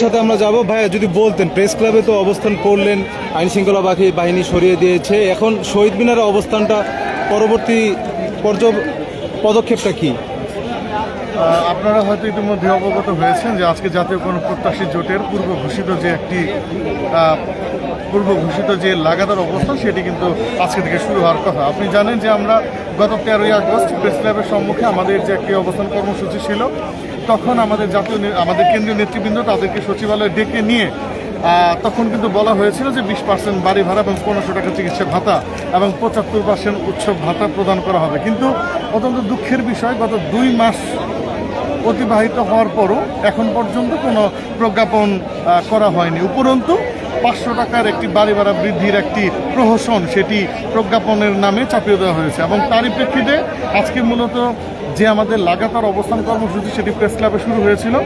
সাথে আমরা যাব। ভাইয়া, যদি বলতেন প্রেস ক্লাবে তো অবস্থান করলেন আইন শৃঙ্খলা বাকি বাহিনী সরিয়ে দিয়েছে। এখন শহীদ মিনারের অবস্থানটা পরবর্তী পর্য, পদক্ষেপটা কি? আপনারা হয়তো ইতিমধ্যে অবগত হয়েছেন যে আজকে জাতীয় প্রত্যাশী জোটের পূর্ব ঘোষিত যে একটি পূর্ব ঘোষিত যে লাগাতার অবস্থান, সেটি কিন্তু আজকে থেকে শুরু হওয়ার কথা। আপনি জানেন যে আমরা গত তেরোই আগস্ট প্রেস ক্লাবের সম্মুখে আমাদের যে একটি অবস্থান কর্মসূচি ছিল তখন আমাদের জাতীয় আমাদের কেন্দ্রীয় নেতৃবৃন্দ তাদেরকে সচিবালয়ে ডেকে নিয়ে তখন কিন্তু বলা হয়েছিল যে বিশ পার্সেন্ট বাড়ি ভাড়া এবং পনেরোশো টাকা চিকিৎসা ভাতা এবং পঁচাত্তর পার্সেন্ট উৎসব ভাতা প্রদান করা হবে। কিন্তু অত্যন্ত দুঃখের বিষয়, গত দুই মাস অতিবাহিত হওয়ার পরও এখন পর্যন্ত কোনো প্রজ্ঞাপন করা হয়নি। উপরন্তু পাঁচশো টাকার একটি বাড়ি ভাড়া বৃদ্ধির একটি প্রহসন সেটি প্রজ্ঞাপনের নামে চাপিয়ে দেওয়া হয়েছে এবং তারই প্রেক্ষিতে আজকে মূলত যে আমাদের লাগাতার অবস্থান কর্মসূচি সেটি প্রেস ক্লাবে শুরু হয়েছিল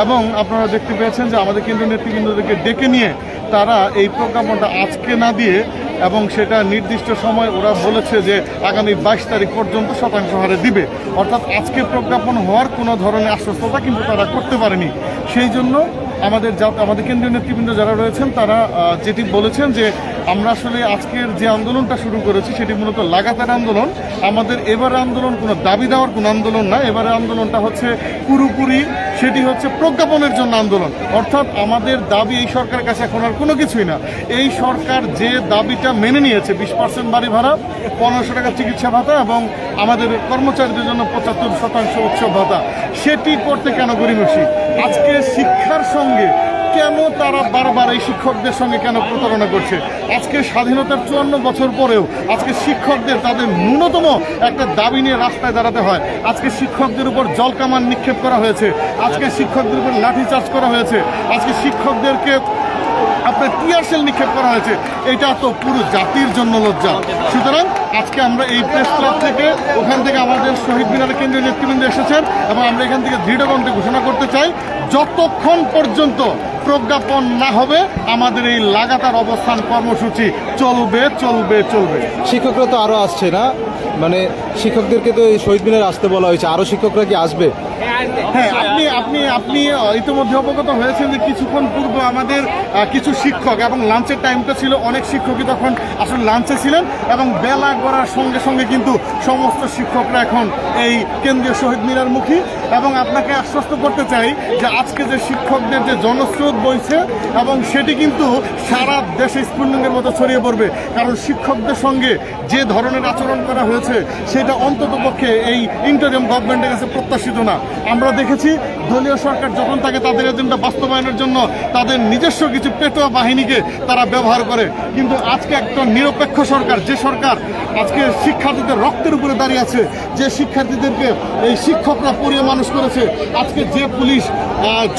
এবং আপনারা দেখতে পেয়েছেন যে আমাদের কেন্দ্রীয় নেতৃবৃন্দদেরকে ডেকে নিয়ে তারা এই প্রজ্ঞাপনটা আজকে না দিয়ে এবং সেটা নির্দিষ্ট সময় ওরা বলেছে যে আগামী বাইশ তারিখ পর্যন্ত শতাংশ হারে দিবে। অর্থাৎ আজকে প্রজ্ঞাপন হওয়ার কোনো ধরনের আশ্বস্ততা কিন্তু তারা করতে পারেনি। সেই জন্য আমাদের যা- আমাদের কেন্দ্রীয় নেতৃবৃন্দ যারা রয়েছেন, তারা যেটি বলেছেন যে আমরা আসলে আজকের যে আন্দোলনটা শুরু করেছি, সেটি মূলত লাগাতার আন্দোলন। আমাদের এবারে আন্দোলন কোনো দাবি দেওয়ার কোনো আন্দোলন না। এবারে আন্দোলনটা হচ্ছে পুরোপুরি সেটি হচ্ছে প্রজ্ঞাপনের জন্য আন্দোলন। অর্থাৎ আমাদের দাবি এই সরকারের কাছে এখন আর কোনো কিছুই না। এই সরকার যে দাবিটা মেনে নিয়েছে, বিশ পার্সেন্ট বাড়ি ভাড়া, পনেরোশো টাকা চিকিৎসা ভাতা এবং আমাদের কর্মচারীদের জন্য পঁচাত্তর শতাংশ উৎসব ভাতা, সেটি করতে কেন গরিমসি? আজকে শিক্ষার সঙ্গে কেন তারা বারবার এই শিক্ষকদের সঙ্গে কেন প্রতারণা করছে? আজকে স্বাধীনতার চুয়ান্ন বছর পরেও আজকে শিক্ষকদের তাদের ন্যূনতম একটা দাবি নিয়ে রাস্তায় দাঁড়াতে হয়। আজকে শিক্ষকদের উপর জলকামান নিক্ষেপ করা হয়েছে। আজকে শিক্ষকদের উপর লাঠিচার্জ করা হয়েছে। আজকে শিক্ষকদেরকে আপনার টিয়ারশেল নিক্ষেপ করা হয়েছে। এটা তো পুরো জাতির জন্য লজ্জা। সুতরাং আজকে আমরা এই প্রেস ক্লাব থেকে ওখান থেকে আমাদের শহীদ মিনারের কেন্দ্রীয় নেতৃবৃন্দ এসেছেন এবং আমরা এখান থেকে দৃঢ়কণ্ঠে ঘোষণা করতে চাই, যতক্ষণ পর্যন্ত প্রজ্ঞাপন না হবে, আমাদের এই লাগাতার অবস্থান কর্মসূচি চলবে চলবে চলবে। শিক্ষকরা তো আরও আসছে না। মানে শিক্ষকদেরকে তো এই শহীদ মিনারে আসতে বলা হয়েছে। আরও শিক্ষকরা কি আসবে? হ্যাঁ আপনি আপনি আপনি ইতিমধ্যে অবগত হয়েছেন যে কিছুক্ষণ আমাদের কিছু শিক্ষক এবং লাঞ্চের টাইমটা ছিল, অনেক শিক্ষকই তখন আসলে লাঞ্চে ছিলেন এবং বেলা সঙ্গে সঙ্গে কিন্তু সমস্ত শিক্ষকরা এখন এই কেন্দ্রীয় শহীদ মিনার এবং আপনাকে আশ্বস্ত করতে চাই যে আজকে যে শিক্ষকদের যে জনস্রোত বইছে এবং সেটি কিন্তু সারা দেশে স্পুর্ণিংয়ের মতো ছড়িয়ে পড়বে। কারণ শিক্ষকদের সঙ্গে যে ধরনের আচরণ করা হয়েছে সেটা অন্ততপক্ষে এই ইন্টারিয়াম গভর্নমেন্টের কাছে প্রত্যাশিত না। আমরা দেখেছি দলীয় সরকার যখন তাকে তাদের এজেন্ডা বাস্তবায়নের জন্য তাদের নিজস্ব কিছু পেটোয়া বাহিনীকে তারা ব্যবহার করে, কিন্তু আজকে একটা নিরপেক্ষ সরকার, যে সরকার আজকে শিক্ষার্থীদের রক্তের উপরে দাঁড়িয়ে আছে, যে শিক্ষার্থীদেরকে এই শিক্ষকরা পড়িয়ে মানুষ করেছে, আজকে যে পুলিশ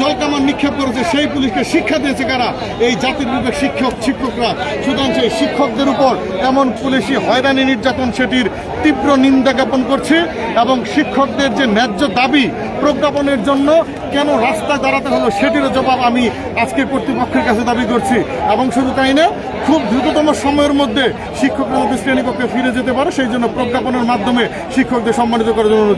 জলকামান নিক্ষেপ করেছে, সেই পুলিশকে শিক্ষা দিয়েছে কারা? এই জাতির বিবেক শিক্ষক, শিক্ষকরা। সুতরাং সেই শিক্ষকদের উপর এমন পুলিশি হয়রানি নির্যাতন, সেটির তীব্র নিন্দা জ্ঞাপন করছি এবং শিক্ষকদের যে ন্যায্য দাবি প্রজ্ঞাপনের জন্য কেন রাস্তা দাঁড়াতে হলো সেটিরও জবাব আমি আজকে কর্তৃপক্ষের কাছে দাবি করছি। এবং শুধু তাই না খুব দ্রুততম সময়ের মধ্যে শিক্ষকরা শ্রেণীকক্ষে ফিরে যেতে পারে, সেই জন্য প্রজ্ঞাপনের মাধ্যমে শিক্ষকদের সম্মানিত করার জন্য